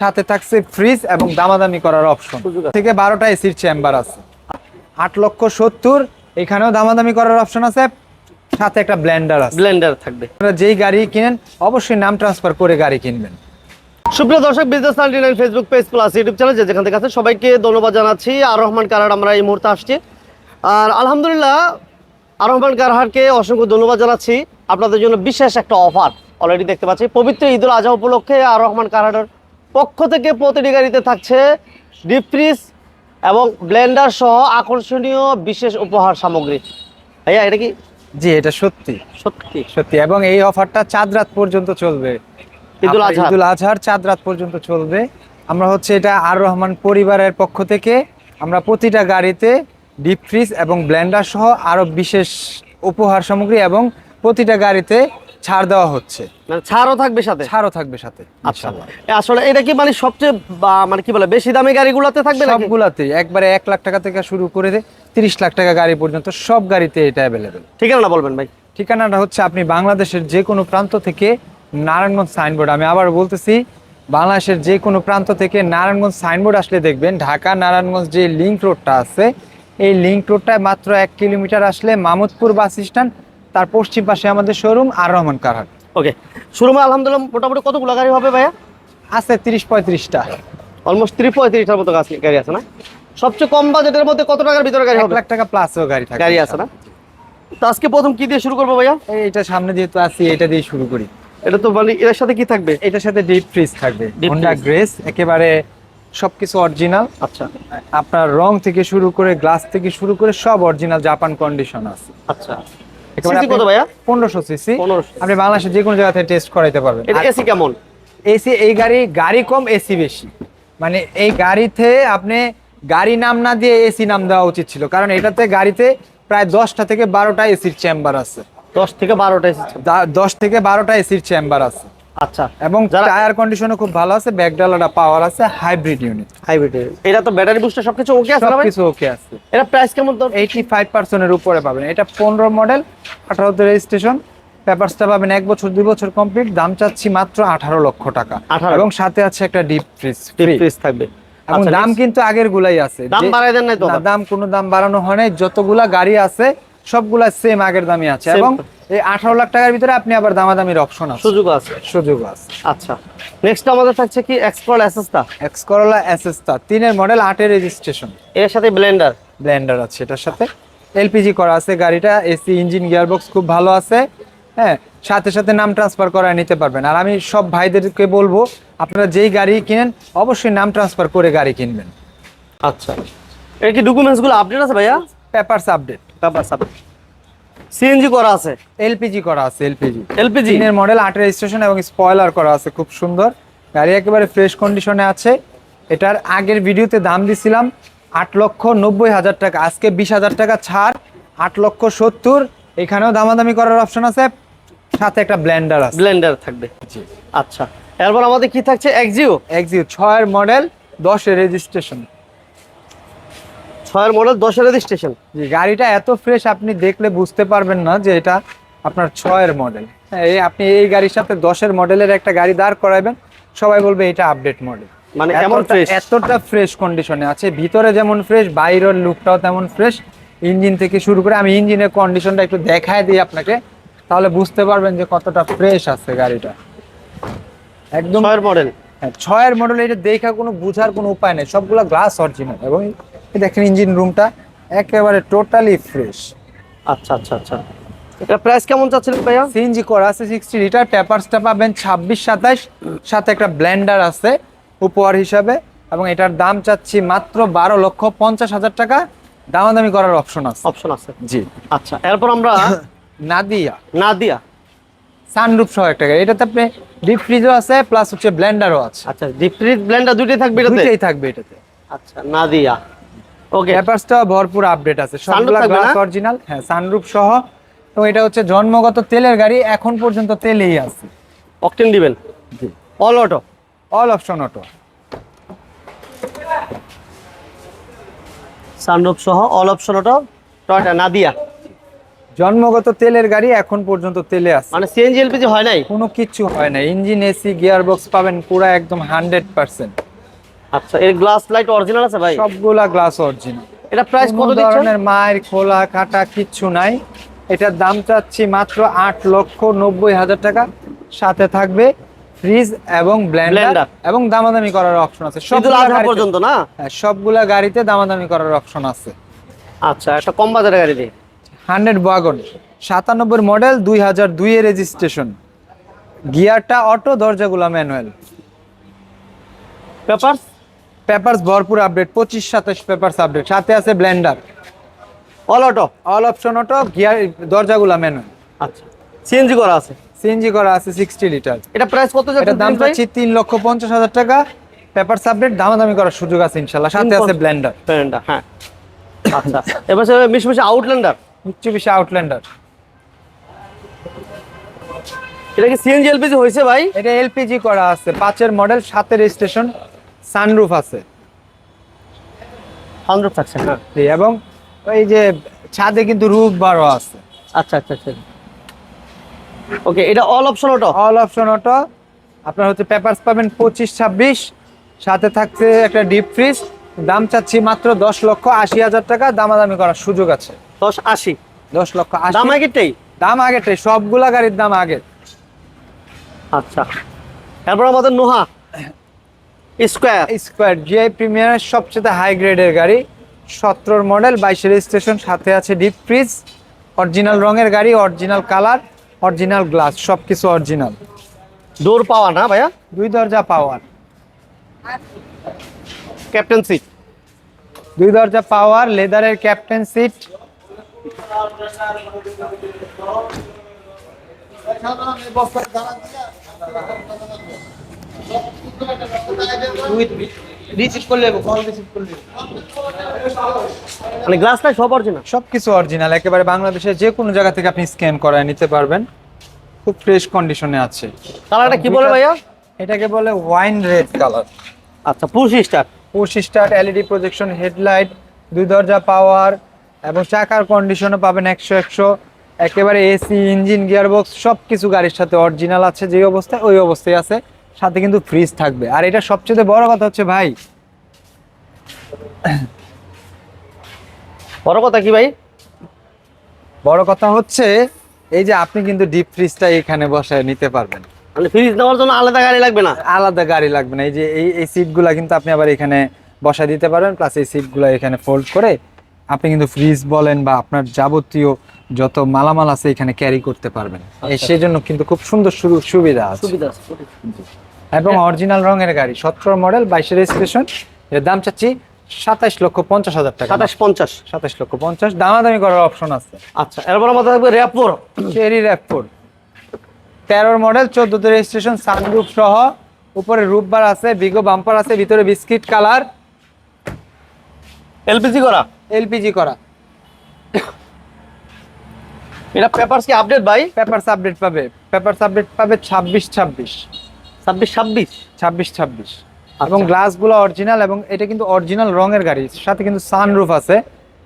সাথে থাকছে ফ্রিজ এবং দামাদামি করার অপশন থেকে বারোটা এসির চেম্বার আছে। আট লক্ষ সত্তর এখানেও দামাদামি করার অপশন আছে। সাথে একটা ব্লেন্ডার আছে। ব্লেন্ডার থাকবে। আপনারা যেই গাড়ি কিনেন অবশ্যই নাম ট্রান্সফার করে গাড়ি কিনবেন। সুপ্রিয় দর্শক business ninety nine Facebook page plus YouTube channel যে যেখান থেকে আছে সবাইকে ধন্যবাদ জানাচ্ছি। আর রহমান কারার আমরা এই মুহূর্তে আসছি। আর আলহামদুলিল্লাহ আর রহমান কারহারকে অসংখ্য ধন্যবাদ জানাচ্ছি। আপনাদের জন্য বিশেষ একটা অফার অলরেডি দেখতে পাচ্ছি। পবিত্র ঈদুল আজহা উপলক্ষে আর রহমান কারহারের পক্ষ থেকে প্রতিটি গাড়িতে থাকছে ডিপ ফ্রিজ এবং ব্লেন্ডার সহ আকর্ষণীয় বিশেষ উপহার সামগ্রী। ভাইয়া এটা কি? জি এটা সত্যি। সত্যি? সত্যি এবং এই অফারটা চাঁদ রাত পর্যন্ত চলবে। ঈদুল আজহার। ঈদুল আজহার চাঁদ রাত পর্যন্ত চলবে। আমরা হচ্ছে এটা আর রহমান পরিবারের পক্ষ থেকে আমরা প্রতিটা গাড়িতে ডিপ ফ্রিজ এবং ব্লেন্ডার সহ আরও বিশেষ উপহার সামগ্রী এবং প্রতিটা গাড়িতে ছাড় দেওয়া হচ্ছে। মানে ছাড়ও থাকবে সাথে? ছাড়ও থাকবে সাথে আচ্ছা। আসলে এটা কি মানে সবচেয়ে মানে কি বলে বেশি দামি গাড়িগুলোতে থাকবে সবগুলাতে। একবারে এক লাখ টাকা থেকে শুরু করে তিরিশ লাখ টাকা গাড়ি পর্যন্ত সব গাড়িতে এটা অ্যাভেলেবেল ঠিকানা বলবেন ভাই। ঠিকানাটা হচ্ছে আপনি বাংলাদেশের যে কোনো প্রান্ত থেকে নারায়ণগঞ্জ সাইনবোর্ড। আমি আবার বলতেছি বাংলাদেশের যে কোনো প্রান্ত থেকে নারায়ণগঞ্জ সাইনবোর্ড আসলে দেখবেন ঢাকা নারায়ণগঞ্জ যে লিংক রোডটা আছে এই লিংক রোডটায় মাত্র এক কিলোমিটার আসলে মামুদপুর বাস স্ট্যান্ড তার পশ্চিম পাশে আমাদের শোরুম আর রহমান কারহাট। ওকে শুরুমে আলহামদুলিল্লাহ মোটামুটি কতগুলো গাড়ি হবে ভাইয়া? আছে তিরিশ পঁয়ত্রিশটা। অলমোস্ট ত্রিশ পঁয়ত্রিশটার মতো গাড়ি আছে না? সবচেয়ে কম বাজেটের মধ্যে কত টাকার ভিতরে গাড়ি হবে? লাখ টাকা প্লাসও গাড়ি থাকে। গাড়ি আছে না? তো আজকে প্রথম কি দিয়ে শুরু করব ভাইয়া? এইটা সামনে যেহেতু আছি এটা দিয়ে শুরু করি। এটা তো মানে এর সাথে কি থাকবে? এটার সাথে ডিপ ফ্রিজ থাকবে। হোন্ডা গ্রেস একেবারে সবকিছু অরিজিনাল আচ্ছা। আপনার রং থেকে শুরু করে গ্লাস থেকে শুরু করে সব অরিজিনাল জাপান কন্ডিশন আছে। আচ্ছা। সিসি কত ভাইয়া? 1500 সিসি। আপনি বাংলাদেশে যে কোনো জায়গা থেকে টেস্ট করাইতে পারবেন। এটা এসি কেমন? এসি এই গাড়ি গাড়ি কম এসি বেশি। মানে এই গাড়িতে আপনি গাড়ি নাম না দিয়ে এসি নাম দেওয়া উচিত ছিল। কারণ এটাতে গাড়িতে প্রায় দশটা থেকে বারোটা এসির চেম্বার আছে। দশ থেকে বারোটা এসি দশ থেকে বারোটা এসির চেম্বার আছে। আচ্ছা। এবং টায়ার কন্ডিশনও খুব ভালো আছে ব্যাকডালাটা পাওয়ার আছে হাইব্রিড ইউনিট হাইব্রিড এটা তো ব্যাটারি বুস্টার সবকিছু ওকে আছে ভাই? সবকিছু ওকে আছে। এটা প্রাইস কেমন তো এইটি ফাইভ পার্সেন্টের উপরে পাবেন। এটা পনেরো মডেল আঠারোতে রেজিস্ট্রেশন পেপারসটা পাবেন এক বছর দুই বছর কমপ্লিট দাম চাচ্ছি মাত্র আঠারো লক্ষ টাকা। 18 এবং সাথে আছে একটা ডিপ ফ্রিজ ডিপ ফ্রিজ থাকবে। এবং আচ্ছা, দাম কিন্তু আগের গুলাই আছে। দাম বাড়ায় দেন তো দাম কোনো দাম বাড়ানো হয় নাই। যতগুলা গাড়ি আছে সবগুলা সেম আগের দামই আছে। এবং এই আঠারো লাখ টাকার ভিতরে আপনি আবার দামাদামির অপশন আছে। সুযোগ আছে। সুযোগ আছে। আচ্ছা। নেক্সট আমাদের থাকছে কি? এক্সপ্লোর অ্যাসেসটা এক্স করোলা এসএসটা তিনের মডেল আটের রেজিস্ট্রেশন এর সাথে ব্লেন্ডার ব্লেন্ডার আছে এটার সাথে। এলপিজি করা আছে গাড়িটা এসি ইঞ্জিন গিয়ারবক্স খুব ভালো আছে। হ্যাঁ সাথে সাথে নাম ট্রান্সফার করা নিতে পারবেন। আর আমি সব ভাইদেরকে বলব আপনারা যেই গাড়ি কিনেন অবশ্যই নাম ট্রান্সফার করে গাড়ি কিনবেন। আচ্ছা। এর কি ডকুমেন্টসগুলো আপডেট আছে ভাইয়া? পেপারস আপডেট সাথে সিএনজি করা আছে? এলপিজি করা আছে এলপিজি এলপিজি তিনের মডেল আট রেজিস্ট্রেশন এবং স্পয়লার করা আছে খুব সুন্দর। গাড়ি একেবারে ফ্রেশ কন্ডিশনে আছে। এটার আগের ভিডিওতে দাম দিছিলাম আট লক্ষ নব্বই হাজার টাকা। আজকে বিশ হাজার টাকা ছাড় আট লক্ষ সত্তর। এখানেও দামাদামি করার অপশন আছে। সাথে একটা ব্লেন্ডার আছে। ব্লেন্ডার থাকবে। জি। আচ্ছা এরপর আমাদের কি থাকছে? এক্সিও এক্সিউ ছয়ের মডেল দশের রেজিস্ট্রেশন ছয়ের মডেল দশের রেজিস্ট্রেশন জি গাড়িটা এত ফ্রেশ আপনি দেখলে বুঝতে পারবেন না যে এটা আপনার ছয়ের মডেল এই আপনি এই গাড়ির সাথে দশের মডেলের একটা গাড়ি দাঁড় করাবেন সবাই বলবে এটা আপডেট মডেল মানে এমন এতটা- ফ্রেশ এতটা ফ্রেশ কন্ডিশনে আছে ভিতরে যেমন ফ্রেশ বাইরের লুকটাও তেমন ফ্রেশ ইঞ্জিন থেকে শুরু করে আমি ইঞ্জিনের কন্ডিশনটা একটু দেখায় দিই আপনাকে তাহলে বুঝতে পারবেন যে কতটা ফ্রেশ আছে গাড়িটা। একদম ছয়ের মডেল হ্যাঁ, ছয়ের মডেল এটা দেখা কোনো বুঝার কোনো উপায় নেই সবগুলো গ্লাস অরিজিনাল এবং দেখেন ইঞ্জিন রুমটা একেবারে টোটালি ফ্রেশ আচ্ছা আচ্ছা আচ্ছা। এটা প্রাইস কেমন চাচ্ছিলেন ভাইয়া? সিএনজি করা আছে সিক্সটি লিটার পেপারসটা পাবেন ছাব্বিশ সাতাইশ। সাথে একটা ব্লেন্ডার আছে উপহার হিসাবে। এবং এটার দাম চাচ্ছি মাত্র বারো লক্ষ পঞ্চাশ হাজার টাকা। দামাদামি করার অপশন আছে। অপশন আছে। জি। আচ্ছা এরপর আমরা নাদিয়া। নাদিয়া। সানরুফ সহ একটা গাড়ি। এটাতে আপনি ডিপ ফ্রিজও আছে প্লাস হচ্ছে ব্লেন্ডারও আছে। আচ্ছা ডিপ ফ্রিজ ব্লেন্ডার দুটোই থাকবে এটাতে? দুইটাই থাকবে এটাতে। আচ্ছা নাদিয়া। ওকে ভরপুর আপডেট আছে। Sunroof সবগুলা গ্লাস অরিজিনাল হ্যাঁ সানরুফ সহ। এবং এটা হচ্ছে জন্মগত তেলের গাড়ি এখন পর্যন্ত তেলেই আছে। অকটেন দিবেন? All auto all option auto sunroof সহ all option auto Toyota Nadia জন্মগত তেলের গাড়ি এখন পর্যন্ত তেলে আছে। মানে সিএনজি এলপিজি হয় নাই? কোনো কিছু হয় না ইঞ্জিন এসি গিয়ার বক্স পাবেন পুরো একদম হান্ড্রেড পার্সেন্ট আচ্ছা এর গ্লাস লাইট অরিজিনাল আছে ভাই? সবগুলা গ্লাস অরিজিনাল এটা প্রাইস কত দিচ্ছেন? ধরনের মায়ের খোলা কাটা কিচ্ছু নাই। এটার দাম চাচ্ছি মাত্র আট লক্ষ নব্বই হাজার টাকা। সাথে থাকবে ফ্রিজ এবং ব্লেন্ডার এবং দামাদামি করার অপশন আছে। সবগুলা পর্যন্ত না? হ্যাঁ, সবগুলা গাড়িতে দামাদামি করার অপশন আছে। আচ্ছা একটা কম বাজারের গাড়ি দিয়ে হান্ড্রেড ওয়াগন। সাতানব্বই মডেল দুই হাজার দুইয়ের রেজিস্ট্রেশন গিয়ারটা অটো দরজাগুলা ম্যানুয়াল পেপারস পেপারস ভরপুর আপডেট পঁচিশ সাতাশ পেপারস আপডেট সাথে আছে blender all auto all option auto gear দরজাগুলা manual আচ্ছা। সিএনজি করা আছে? সিএনজি করা আছে সিক্সটি লিটার এটা প্রাইস কত এটার দাম চাচ্ছি তিন লক্ষ পঞ্চাশ হাজার টাকা। পেপার আপডেট দামাদামি করার সুযোগ আছে ইনশাল্লাহ। সাথে আছে পঞ্চাশ। ব্লেন্ডার হ্যাঁ। আচ্ছা। এবার মিশমিশে আউটল্যান্ডার মিচুবিশি আউটল্যান্ডার এটা কি সিএনজি এলপিজি হয়েছে ভাই? এটা এলপিজি করা আছে। পাঁচের মডেল সাতের স্টেশন সানরুফ আছে। সানরুফ থাকছে হ্যাঁ এবং এই যে ছাদে কিন্তু রুফ বারো আছে। আচ্ছা আচ্ছা আচ্ছা। ওকে এটা all option auto all option auto আপনার হচ্ছে পেপারস পাবেন পঁচিশ ছাব্বিশ। সাথে থাকছে একটা ডিপ ফ্রিজ দাম চাচ্ছি মাত্র দশ লক্ষ আশি হাজার টাকা। দামাদামি করার সুযোগ আছে। দশ আশি? দশ লক্ষ আশি। দাম আগেরটাই দাম আগেরটাই সবগুলা গাড়ির দাম আগে আচ্ছা। তারপর আমাদের নোহা। স্কোয়ার স্কোয়ার জিআই প্রিমিয়ারের সবচেয়ে হাই গ্রেডের গাড়ি সতেরোর মডেল বাইশের স্টেশন সাথে আছে ডিপ ফ্রিজ অরিজিনাল রঙের গাড়ি অরিজিনাল কালার অরিজিনাল গ্লাস সব কিছু অরিজিনাল ডোর পাওয়া না ভাইয়া? দুই দরজা পাওয়ার ক্যাপ্টেন সিট দুই দরজা পাওয়ার লেদারের ক্যাপ্টেন সিট রিসিভ করলে কল রিসিভ করলে মানে গ্লাসটা সব অরিজিনাল সবকিছু অরিজিনাল একেবারে বাংলাদেশের যে কোনো জায়গা থেকে আপনি স্ক্যান করায় নিতে পারবেন। খুব ফ্রেশ কন্ডিশনে আছে। কালারটা কি বলে ভাইয়া? এটাকে বলে ওয়াইন রেড কালার আচ্ছা push star. Push start LED projection headlight দুই দরজা পাওয়ার এবং চাকার কন্ডিশনও পাবেন একশো একশো। একেবারে এসি ইঞ্জিন গিয়ারবক্স সব কিছু গাড়ির সাথে অরিজিনাল আছে। যে অবস্থায় ওই অবস্থায় আছে। সাথে কিন্তু ফ্রিজ থাকবে। আর এটা সবচেয়ে বড় কথা হচ্ছে ভাই বড় কথা কি ভাই? বড় কথা হচ্ছে এই যে আপনি কিন্তু ডিপ ফ্রিজটা এখানে বসায় নিতে পারবেন। মানে ফ্রিজ নেওয়ার জন্য আলাদা গাড়ি লাগবে না? আলাদা গাড়ি লাগবে না। এই যে এই এই সিটগুলা কিন্তু আপনি আবার এখানে বসায় দিতে পারবেন প্লাস এই সিটগুলো এখানে ফোল্ড করে আপনি কিন্তু ফ্রিজ বলেন বা আপনার যাবতীয় যত মালামাল আছে এখানে ক্যারি করতে পারবেন। এই সেই জন্য কিন্তু খুব সুন্দর সুবিধা আছে। সুবিধা আছে এবং অরিজিনাল রঙের গাড়ি সতেরো মডেল বাইশের রেজিস্ট্রেশন এর দাম চাচ্ছি সাতাইশ লক্ষ পঞ্চাশ হাজার টাকা। সাতাশ পঞ্চাশ। সাতাইশ লক্ষ পঞ্চাশ। দামাদামি করার অপশন আছে। আচ্ছা এরপর আমাদের থাকবে র্যাপোর চেরি র্যাপফোর তেরোর মডেল চোদ্দতে রেজিস্ট্রেশন সানরুফ সহ। উপরে রূপ বার আছে বিগো বাম্পার আছে ভিতরে বিস্কিট কালার এলপিজি করা? এলপিজি করা। এটা পেপারস কি আপডেট ভাই? পেপারস আপডেট পাবে। পেপারস আপডেট পাবে ছাব্বিশ ছাব্বিশ। ছাব্বিশ ছাব্বিশ? ছাব্বিশ ছাব্বিশ। এবং গ্লাসগুলো অরিজিনাল এবং এটা কিন্তু অরিজিনাল রঙের গাড়ি। সাথে কিন্তু সানরুফ আছে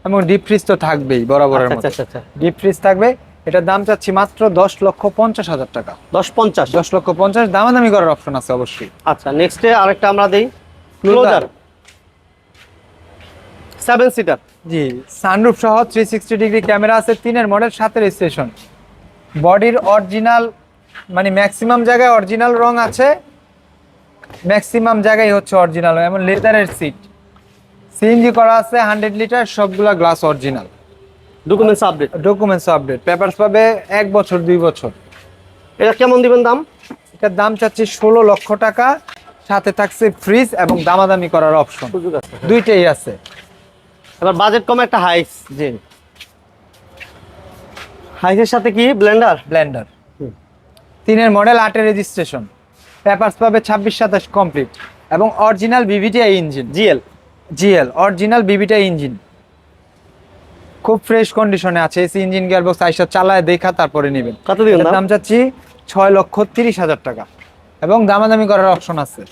এবং ডিপ ফ্রিজ তো থাকবেই বরাবরের আচ্ছা মতো। আচ্ছা আচ্ছা ডিপ ফ্রিজ থাকবে। এটার দাম চাচ্ছি মাত্র দশ লক্ষ পঞ্চাশ হাজার টাকা। দশ পঞ্চাশ? দশ লক্ষ পঞ্চাশ। দামাদামি করার অপশন আছে অবশ্যই। আচ্ছা নেক্সটে আরেকটা আমরা দেই। Closer seven seater G sunroof সহ থ্রি সিক্সটি ডিগ্রি ক্যামেরা আছে তিনের মডেল সাতের স্টেশন বডির অরিজিনাল মানে ম্যাক্সিমাম জায়গায় অরিজিনাল রং আছে ম্যাক্সিমাম জায়গায় হচ্ছে অরিজিনাল এমন লেদারের সিট সিএনজি করা আছে হান্ড্রেড লিটার সবগুলা glass original documents update documents update papers পাবে এক বছর দুই বছর। এটা কেমন দিবেন দাম? এটার দাম চাচ্ছি ষোলো লক্ষ টাকা। সাথে থাকছে ফ্রিজ এবং দামাদামি করার অপশন দুইটাই আছে। এবার বাজেট কম একটা হাইস জি। হাইসের সাথে কি? Blender blender. তিনের মডেল আটের রেজিস্ট্রেশন পেপারস পাবে ছাব্বিশ সাতাশ কমপ্লিট এবং original VVTI engine GL GL original VVTI engine খুব ফ্রেশ কন্ডিশনে আছে। এসি ইঞ্জিন গিয়ারবক্স আইসা চালায় দেখা তারপরে নেবেন। কত দিন দাম? দাম চাচ্ছি ছয় লক্ষ তিরিশ হাজার টাকা। এবং দামাদামি করার অপশন আছে।